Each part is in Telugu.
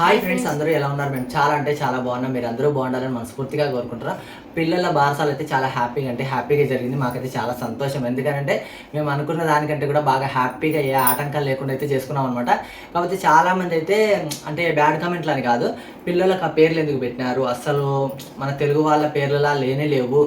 హాయ్ ఫ్రెండ్స్ అందరూ ఎలా ఉన్నారు? మేము చాలా అంటే చాలా బాగున్నాం. మీరు అందరూ బాగుండాలని మనస్ఫూర్తిగా కోరుకుంటున్నాం. పిల్లల బారసాలు అయితే చాలా హ్యాపీగా అంటే హ్యాపీగా జరిగింది. మాకైతే చాలా సంతోషం. ఎందుకంటే మేము అనుకున్న దానికంటే కూడా బాగా హ్యాపీగా ఏ ఆటంకాలు లేకుండా అయితే చేసుకున్నాం అనమాట కాకపోతే చాలా మంది అయితే అంటే బ్యాడ్ కామెంట్లు అని కాదు పిల్లలకు ఆ పేర్లు ఎందుకు పెట్టినారు? అసలు మన తెలుగు వాళ్ళ పేర్లలా లేనే లేవు.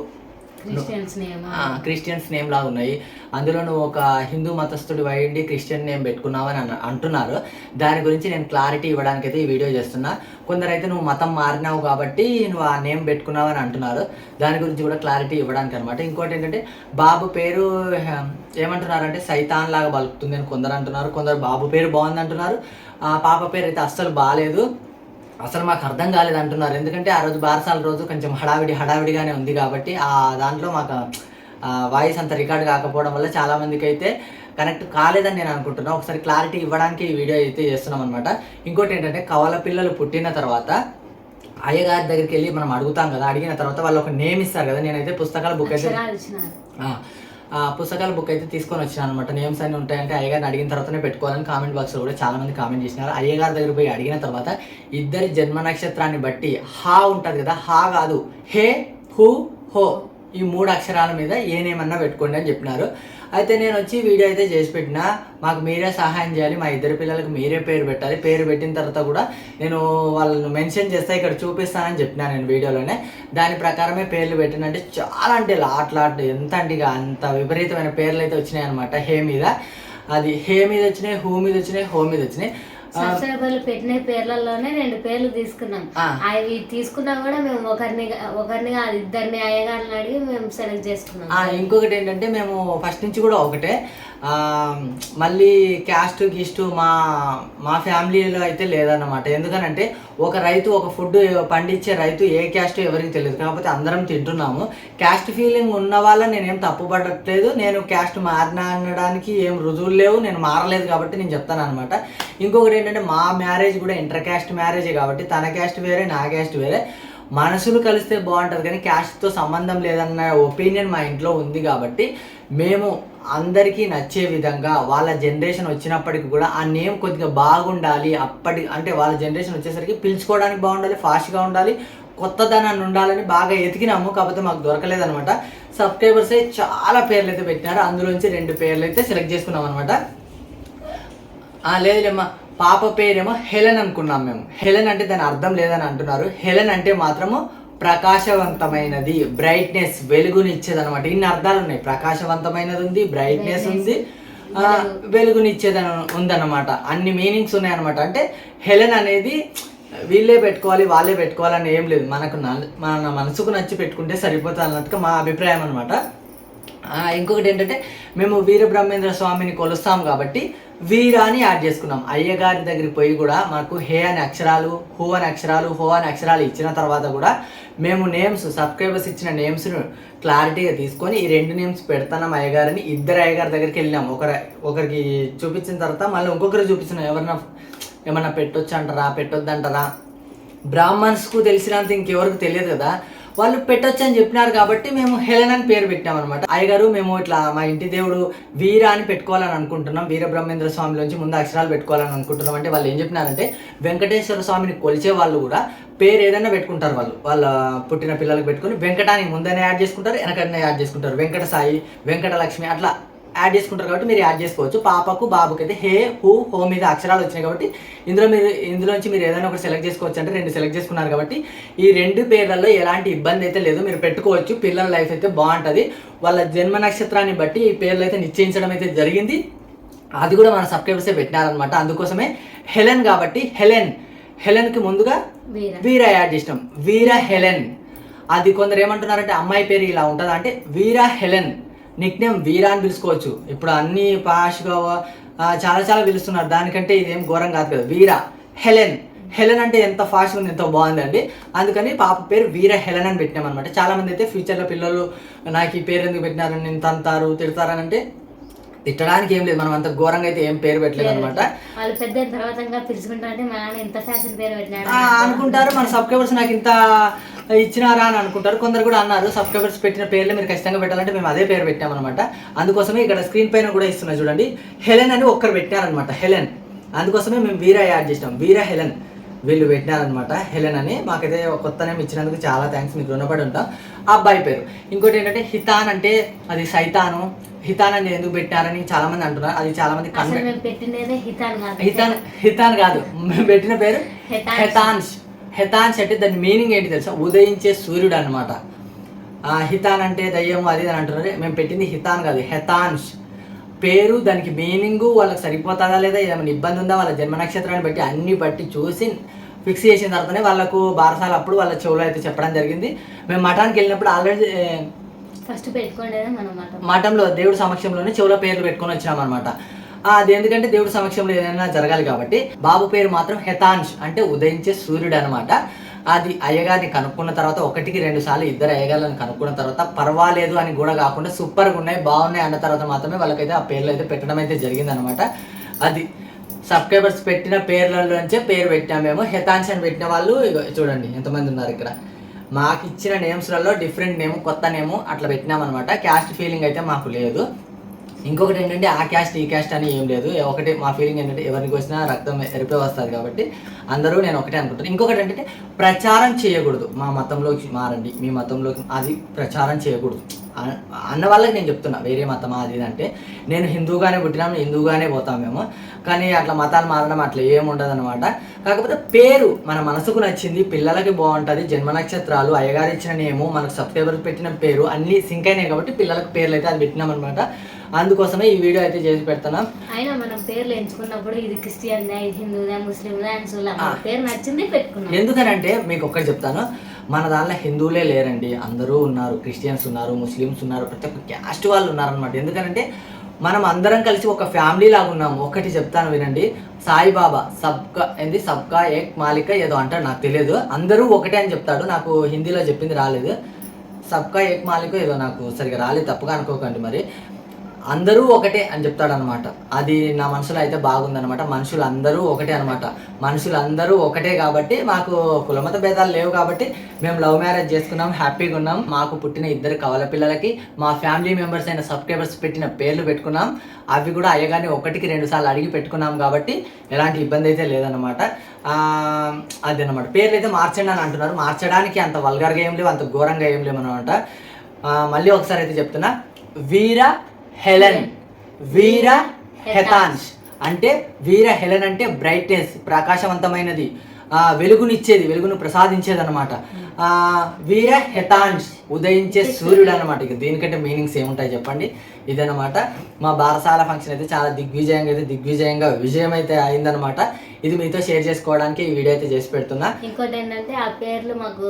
Christians name. క్రిస్టియన్స్ నేమ్ లాగా ఉన్నాయి. అందులో నువ్వు ఒక హిందూ మతస్థుడి అయ్యండి క్రిస్టియన్ నేమ్ పెట్టుకున్నావని అంటున్నారు. దాని గురించి నేను క్లారిటీ ఇవ్వడానికి అయితే ఈ వీడియో చేస్తున్నా. కొందరైతే నువ్వు మతం మారినావు కాబట్టి నువ్వు ఆ నేమ్ పెట్టుకున్నావని అంటున్నారు. దాని గురించి కూడా క్లారిటీ ఇవ్వడానికి అనమాట ఇంకోటి ఏంటంటే బాబు పేరు ఏమంటున్నారంటే సైతాన్ లాగా బలుకుతుంది అని కొందరు అంటున్నారు. కొందరు బాబు పేరు బాగుంది అంటున్నారు ఆ పాప పేరు అయితే అస్సలు బాగాలేదు అసలు మాకు అర్థం కాలేదు అంటున్నారు. ఎందుకంటే ఆ రోజు బారసాల రోజు కొంచెం హడావిడి హడావిడిగానే ఉంది కాబట్టి ఆ దాంట్లో మాకు వాయిస్ అంత రికార్డ్ కాకపోవడం వల్ల చాలా మందికి అయితే కనెక్ట్ కాలేదని నేను అనుకుంటున్నాను ఒకసారి క్లారిటీ ఇవ్వడానికి ఈ వీడియో అయితే చేస్తున్నాం అనమాట ఇంకోటి ఏంటంటే కవల పిల్లలు పుట్టిన తర్వాత అయ్యగారి దగ్గరికి వెళ్ళి మనం అడుగుతాం కదా అడిగిన తర్వాత వాళ్ళు ఒక నేమ్ ఇస్తారు కదా. నేనైతే పుస్తకాల బుక్ అయితే పుస్తకాలు పుస్తకాల బుక్ అయితే తీసుకొని వచ్చాను అనమాట నేమ్స్ అన్ని ఉంటాయంటే అయ్యగారిని అడిగిన తర్వాతనే పెట్టుకోవాలని కామెంట్ బాక్స్లో కూడా చాలామంది కామెంట్ చేసినారు. అయ్యగారి దగ్గర పోయి అడిగిన తర్వాత ఇద్దరి జన్మ నక్షత్రాన్ని బట్టి హా ఉంటుంది కదా హా కాదు హే హూ హో ఈ మూడు అక్షరాల మీద ఏ నేమన్నా పెట్టుకోండి అని చెప్పినారు. అయితే నేను వచ్చి వీడియో అయితే చేసి పెట్టిన. మాకు మీరే సహాయం చేయాలి మా ఇద్దరు పిల్లలకు మీరే పేరు పెట్టాలి. పేరు పెట్టిన తర్వాత కూడా నేను వాళ్ళని మెన్షన్ చేస్తే ఇక్కడ చూపిస్తానని చెప్పినా నేను వీడియోలోనే. దాని ప్రకారమే పేర్లు పెట్టినంటే చాలా అంటే లాట్ ఎంత అంటే ఇక అంత విపరీతమైన పేర్లు అయితే వచ్చినాయి అనమాట హే మీద. అది హే మీద వచ్చినాయి హూ మీద వచ్చినాయి హో మీద వచ్చినాయి. సబ్స్క్రైబర్లు పెట్టిన పేర్లలోనే రెండు పేర్లు తీసుకున్నాం. అవి తీసుకున్నా కూడా మేము ఒకరిని ఒకరిని ఇద్దరిని అయ్యగారిని అడిగి మేము సెలెక్ట్ చేసుకున్నాం. ఇంకొకటి ఏంటంటే మేము ఫస్ట్ నుంచి కూడా ఒకటే. మళ్ళీ క్యాస్ట్ గిస్ట్ మా మా ఫ్యామిలీలో అయితే లేదన్నమాట. ఎందుకనంటే ఒక రైతు ఒక ఫుడ్ పండించే రైతు ఏ క్యాస్ట్ ఎవరికి తెలియదు. కాకపోతే అందరం తింటున్నాము. క్యాస్ట్ ఫీలింగ్ ఉన్న వాళ్ళ నేనేం తప్పుపడట్లేదు. నేను క్యాస్ట్ మారినా అనడానికి ఏం రుజువులు లేవు. నేను మారలేదు కాబట్టి నేను చెప్తాను అనమాట ఇంకొకటి ఏంటంటే మా మ్యారేజ్ కూడా ఇంటర్ క్యాస్ట్ మ్యారేజే కాబట్టి తన క్యాస్ట్ వేరే నా క్యాస్ట్ వేరే. మనసులు కలిస్తే బాగుంటుంది కానీ క్యాస్ట్తో సంబంధం లేదన్న ఒపీనియన్ మా ఇంట్లో ఉంది కాబట్టి మేము అందరికీ నచ్చే విధంగా వాళ్ళ జనరేషన్ వచ్చినప్పటికి కూడా ఆ నేమ్ కొద్దిగా బాగుండాలి. అప్పటి అంటే వాళ్ళ జనరేషన్ వచ్చేసరికి పిలుచుకోవడానికి బాగుండాలి ఫాస్ట్గా ఉండాలి కొత్తదనాన్ని ఉండాలని బాగా ఎతికినాము. కాకపోతే మాకు దొరకలేదనమాట సబ్స్క్రైబర్స్ అయితే చాలా పేర్లు అయితే పెట్టినారు. అందులోంచి రెండు పేర్లు అయితే సెలెక్ట్ చేసుకున్నాం అనమాట లేదులేమ్మా. పాప పేరేమో హెలెన్ అనుకున్నాం మేము. హెలెన్ అంటే దాని అర్థం లేదని అంటున్నారు. హెలెన్ అంటే మాత్రము ప్రకాశవంతమైనది బ్రైట్నెస్ వెలుగునిచ్చేది అనమాట ఇన్ని అర్థాలు ఉన్నాయి ప్రకాశవంతమైనది ఉంది బ్రైట్నెస్ ఉంది వెలుగునిచ్చేదని ఉందన్నమాట. అన్ని మీనింగ్స్ ఉన్నాయి అనమాట అంటే హెలెన్ అనేది వీళ్ళే పెట్టుకోవాలి వాళ్ళే పెట్టుకోవాలని ఏం లేదు. మనకు మన మనసుకు నచ్చి పెట్టుకుంటే సరిపోతుంది అన్నట్టుగా మా అభిప్రాయం అనమాట ఇంకొకటి ఏంటంటే మేము వీర బ్రహ్మేంద్ర స్వామిని కొలుస్తాం కాబట్టి వీరా అని యాడ్ చేసుకున్నాం. అయ్యగారి దగ్గరికి పోయి కూడా మాకు హే అనే అక్షరాలు హూ అనే అక్షరాలు హో అనే అక్షరాలు ఇచ్చిన తర్వాత కూడా మేము నేమ్స్ సబ్స్క్రైబర్స్ ఇచ్చిన నేమ్స్ను క్లారిటీగా తీసుకొని ఈ రెండు నేమ్స్ పెడతాం అయ్యగారిని ఇద్దరు అయ్యగారి దగ్గరికి వెళ్ళినాం. ఒకరి ఒకరికి చూపించిన తర్వాత మళ్ళీ ఇంకొకరు చూపిస్తున్నాం. ఎవరన్నా ఏమన్నా పెట్టొచ్చు అంటారా పెట్టొద్దు అంటారా బ్రాహ్మణ్స్కు తెలిసినంత ఇంకెవరికి తెలియదు కదా. వాళ్ళు పెట్టొచ్చు అని చెప్పినారు కాబట్టి మేము హెలెన్ అని పేరు పెట్టాం అనమాట అయ్యగారు మేము ఇట్లా మా ఇంటి దేవుడు వీర అని పెట్టుకోవాలని అనుకుంటున్నాం. వీర బ్రహ్మేంద్ర స్వామిలోంచి ముందు అక్షరాలు పెట్టుకోవాలని అనుకుంటున్నాం. అంటే వాళ్ళు ఏం చెప్పినారంటే వెంకటేశ్వర స్వామిని కొలిచే వాళ్ళు కూడా పేరు ఏదైనా పెట్టుకుంటారు వాళ్ళు. వాళ్ళ పుట్టిన పిల్లలకు పెట్టుకొని వెంకటాన్ని ముందనే యాడ్ చేసుకుంటారు వెనకనే యాడ్ చేసుకుంటారు. వెంకట సాయి వెంకట లక్ష్మి అట్లా యాడ్ చేసుకుంటారు కాబట్టి మీరు యాడ్ చేసుకోవచ్చు. పాపకు బాబుకి అయితే హే హూ హో మీద అక్షరాలు వచ్చినాయి కాబట్టి ఇందులో మీరు ఇందులోంచి మీరు ఏదైనా ఒకటి సెలెక్ట్ చేసుకోవచ్చు అంటే రెండు సెలెక్ట్ చేసుకున్నారు కాబట్టి ఈ రెండు పేర్లలో ఎలాంటి ఇబ్బంది అయితే లేదు. మీరు పెట్టుకోవచ్చు. పిల్లల లైఫ్ అయితే బాగుంటుంది. వాళ్ళ జన్మ నక్షత్రాన్ని బట్టి ఈ పేర్లు అయితే నిశ్చయించడం అయితే జరిగింది. అది కూడా మన సబ్స్క్రైబర్సే పెట్టినారనమాట అందుకోసమే హెలెన్ కాబట్టి హెలెన్. హెలెన్కి ముందుగా వీర. వీర యాడ్ చేసినాం. వీర హెలెన్. అది కొందరు ఏమంటున్నారంటే అమ్మాయి పేరు ఇలా ఉంటుందా అంటే Veera Helen. Nick name Veera అని పిలుచుకోవచ్చు. ఇప్పుడు అన్ని పాష్గా చాలా చాలా పిలుస్తున్నారు. దానికంటే ఇదేం ఘోరం కాదు కదా. వీర హెలెన్. హెలెన్ అంటే ఎంత ఫాస్ట్ ఉంది ఎంతో బాగుందండి. అందుకని పాప పేరు వీర హెలెన్ అని పెట్టినాం అనమాట చాలా మంది అయితే ఫ్యూచర్లో పిల్లలు నాకు ఈ పేరు ఎందుకు పెట్టినారని నేను తంతారు తిడతారని అంటే తిట్టడానికి ఏం లేదు. మనం అంత ఘోరంగా అయితే ఏం పేరు పెట్టలేదు అనమాట వాళ్ళు పెద్ద అయిన తర్వాత ఇంకా పిలుచుకుంటారంటే మా నాన్న ఎంత ఫ్యాషన్ పేరు పెట్టినాడు ఆ, అనుకుంటారు. మన సబ్స్క్రైబర్స్ నాకు ఇంత ఇచ్చినారా అని అనుకుంటారు. కొందరు కూడా అన్నారు సబ్స్క్రైబర్స్ పెట్టిన పేర్లు మీరు ఖచ్చితంగా పెట్టాలంటే మేము అదే పేరు పెట్టామన్నమాట అందుకోసమే ఇక్కడ స్క్రీన్ పైన కూడా ఇస్తున్నా చూడండి. హెలెన్ అని ఒక్కరు పెట్టారనమాట హెలెన్. అందుకోసమే మేము వీరా యాడ్ చేసినాం. వీరా హెలెన్. వీళ్ళు పెట్టినారనమాట హెలెన్ అని. మాకైతే కొత్త నేమ్ ఇచ్చినందుకు చాలా థ్యాంక్స్ మీకు రుణపడి ఉంటాం. ఆ అబ్బాయి పేరు. ఇంకోటి ఏంటంటే హితాన్ అంటే అది సైతాను. హితాన్ అని ఎందుకు పెట్టినారని చాలా మంది అంటున్నారు. అది చాలా మంది హితాన్ హితాన్ హితాన్ కాదు. మేము పెట్టిన పేరు హెతాన్స్. హెతాన్స్ అంటే దాని మీనింగ్ ఏంటి తెలుసా? ఉదయించే సూర్యుడు అనమాట హితాన్ అంటే దయ్యం అది అని అంటున్నారు. మేము పెట్టింది హితాన్ కాదు. హెతాన్స్ పేరు దానికి మీనింగ్ వాళ్ళకి సరిపోతుందా లేదా ఏమైనా ఇబ్బంది ఉందా వాళ్ళ జన్మ నక్షత్రాన్ని బట్టి అన్ని బట్టి చూసి ఫిక్స్ చేసిన తర్వాతనే వాళ్ళకు బారసాల అప్పుడు వాళ్ళ చెవులో అయితే చెప్పడం జరిగింది. మేము మఠానికి వెళ్ళినప్పుడు ఆల్రెడీ ఫస్ట్ మాట మఠంలో దేవుడి సమక్షంలోనే చెవుల పేర్లు పెట్టుకొని వచ్చినాం అనమాట అది ఎందుకంటే దేవుడి సమక్షంలో ఏదైనా జరగాలి కాబట్టి బాబు పేరు మాత్రం హెతాంష్ అంటే ఉదయించే సూర్యుడు అనమాట అది అయ్యగారిని కనుక్కున్న తర్వాత ఒకటికి రెండు సార్లు ఇద్దరు అయ్యగారిని కనుక్కున్న తర్వాత పర్వాలేదు అని కూడా కాకుండా సూపర్గా ఉన్నాయి బాగున్నాయి అన్న తర్వాత మాత్రమే వాళ్ళకైతే ఆ పేర్లు అయితే పెట్టడం అయితే జరిగిందనమాట అది సబ్స్క్రైబర్స్ పెట్టిన పేర్లలోంచే పేరు పెట్టాం మేము హెతాంష్ అని పెట్టిన వాళ్ళు చూడండి ఎంతమంది ఉన్నారు ఇక్కడ. మాకు ఇచ్చిన నేమ్స్లలో డిఫరెంట్ నేమ్ కొత్త నేమ్ అట్లా పెట్టినామన్నమాట. క్యాస్ట్ ఫీలింగ్ అయితే మాకు లేదు. ఇంకొకటి ఏంటంటే ఆ క్యాస్ట్ ఈ క్యాస్ట్ అని ఏం లేదు. ఒకటి మా ఫీలింగ్ ఏంటంటే ఎవరికి వచ్చినా రక్తం ఎరిపే వస్తుంది కాబట్టి అందరూ నేను ఒకటే అనుకుంటాను ఇంకొకటి ఏంటంటే ప్రచారం చేయకూడదు. మా మతంలోకి మారండి. మీ మతంలోకి అది ప్రచారం చేయకూడదు. అన్న వాళ్ళకి నేను చెప్తున్నా వేరే మతమా అది అంటే నేను హిందూగానే పుట్టినాము హిందూగానే పోతాం మేము కానీ అట్లా మతాలు మారడం అట్లా ఏముండదు అనమాట కాకపోతే పేరు మన మనసుకు నచ్చింది పిల్లలకి బాగుంటుంది జన్మ నక్షత్రాలు అయ్యగారు ఇచ్చిన నేము మనకు సబ్స్క్రైబర్ పెట్టిన పేరు అన్నీ సింక్ అయినాయి కాబట్టి పిల్లలకు పేర్లు అయితే అది పెట్టినాం అనమాట అందుకోసమే ఈ వీడియో అయితే చేసి పెడుతున్నాం. అయినా మనం పేర్లు ఎంచుకున్నప్పుడు ఇది క్రిస్టియన్ ఇది హిందూదా ముస్లిందా అని. పేరు నచ్చింది పెట్టుకున్నాం. ఎందుకనంటే మీకు ఒక్కటి చెప్తాను. మన దాంట్లో హిందువులే లేరండి. అందరూ ఉన్నారు. క్రిస్టియన్స్ ఉన్నారు ముస్లిమ్స్ ఉన్నారు. ప్రతి ఒక్క క్యాస్ట్ వాళ్ళు ఉన్నారనమాట ఎందుకంటే మనం అందరం కలిసి ఒక ఫ్యామిలీ లాగా ఉన్నాము. ఒకటి చెప్తాను వినండి. సాయిబాబా సబ్కా ఏంది? సబ్కా ఏక్ మాలిక ఏదో అంటాడు. నాకు తెలియదు. అందరూ ఒకటే అని చెప్తాడు. నాకు హిందీలో చెప్పింది రాలేదు. సబ్కా ఏక్ మాలిక ఏదో నాకు సరిగా రాలేదు. తప్పుగా అనుకోకండి మరి. అందరూ ఒకటే అని చెప్తాడు అనమాట అది నా మనసులో అయితే బాగుందనమాట మనుషులు అందరూ ఒకటే అనమాట మనుషులు అందరూ ఒకటే కాబట్టి మాకు కులమత భేదాలు లేవు కాబట్టి మేము లవ్ మ్యారేజ్ చేసుకున్నాం హ్యాపీగా ఉన్నాం. మాకు పుట్టిన ఇద్దరు కవల పిల్లలకి మా ఫ్యామిలీ మెంబర్స్ అయిన సబ్స్క్రైబర్స్ పెట్టిన పేర్లు పెట్టుకున్నాం. అవి కూడా అయ్యగాని ఒకటికి రెండు సార్లు అడిగి పెట్టుకున్నాం కాబట్టి ఎలాంటి ఇబ్బంది అయితే లేదనమాట అదనమాట పేర్లు అయితే మార్చండి అని అంటున్నారు. మార్చడానికి అంత వల్గర్గా ఏం లేవు అంత ఘోరంగా ఏం లేవు అనమాట మళ్ళీ ఒకసారి అయితే చెప్తున్నా. వీర హెలెన్. వీర హెతాన్స్ అంటే వీర హెలెన్ అంటే బ్రైట్నెస్ ప్రకాశవంతమైనది. ఆ, వెలుగునిచ్చేది వెలుగును ప్రసాదించేది అనమాట వీర హెతాన్స్ ఉదయించే సూర్యుడు అనమాట ఇక దీనికంటే మీనింగ్స్ ఏముంటాయి చెప్పండి? ఇదనమాట మా బారసాల ఫంక్షన్ అయితే చాలా దిగ్విజయంగా అయితే దిగ్విజయంగా విజయం అయితే అయిందనమాట ఇది మీతో షేర్ చేసుకోవడానికి ఈ వీడియో అయితే చేసి పెడుతున్నా. ఇంకోటి ఏంటంటే ఆ పేర్లు మాకు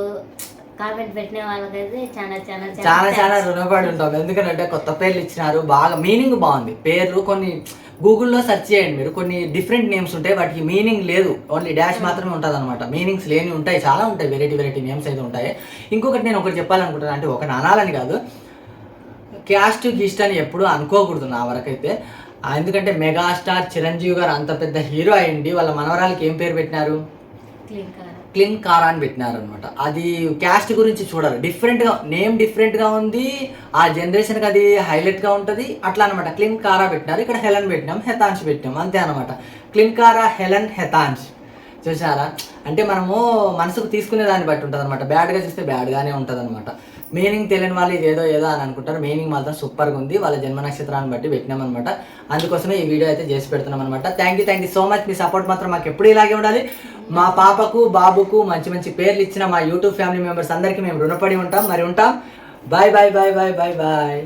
కామెంట్ పెట్టిన వాళ్ళకైతే చాలా చాలా చాలా చాలా రుణపడి ఉంటాం. ఎందుకంటే కొత్త పేర్లు ఇచ్చినారు. బాగా మీనింగ్ బాగుంది. పేర్లు కొన్ని గూగుల్లో సెర్చ్ చేయండి మీరు. కొన్ని డిఫరెంట్ నేమ్స్ ఉంటాయి. వాటికి మీనింగ్ లేదు. ఓన్లీ డాష్ మాత్రమే ఉంటుంది అనమాట మీనింగ్స్ లేని ఉంటాయి. చాలా ఉంటాయి. వెరైటీ వెరైటీ నేమ్స్ అయితే ఉంటాయి. ఇంకొకటి నేను ఒకటి చెప్పాలనుకుంటున్నాను అంటే ఒక నానాలని కాదు. క్యాస్ట్ గీస్ట్ అని ఎప్పుడూ అనుకోకూడదు నా వరకైతే. ఎందుకంటే మెగాస్టార్ చిరంజీవి గారు అంత పెద్ద హీరో అయ్యింది. వాళ్ళ మనవరాలకి ఏం పేరు పెట్టినారు? క్లిన్ కారా అని పెట్టినారనమాట అది క్యాస్ట్ గురించి చూడాలి. డిఫరెంట్గా నేమ్ డిఫరెంట్గా ఉంది. ఆ జనరేషన్కి అది హైలైట్గా ఉంటుంది. అట్లా అనమాట క్లిన్ కారా పెట్టినారు. ఇక్కడ హెలన్ పెట్టినాం హెతాన్స్ పెట్టినాం. అంతే అనమాట క్లిన్ కారా హెలన్ హెతాన్స్ చూసారా? అంటే మనము మనసుకు తీసుకునే దాన్ని బట్టి ఉంటుంది అనమాట బ్యాడ్గా చూస్తే బ్యాడ్గానే ఉంటుంది అనమాట మీనింగ్ తెలియని వాళ్ళు ఇది ఏదో ఏదో అని అనుకుంటారు. మీనింగ్ మాత్రం సూపర్గా ఉంది. వాళ్ళ జన్మ నక్షత్రాన్ని బట్టి పెట్టినాం అనమాట అందుకోసమే ఈ వీడియో అయితే చేసి పెడుతున్నాం అనమాట thank you thank you so much me support మాత్రం మాకు ఎప్పుడు ఇలాగే ఉండాలి. మా పాపకు బాబుకు మంచి మంచి పేర్లు ఇచ్చిన మా యూట్యూబ్ ఫ్యామిలీ మెంబర్స్ అందరికీ మేము రుణపడి ఉంటాం. మరి ఉంటాం. Bye bye bye bye bye bye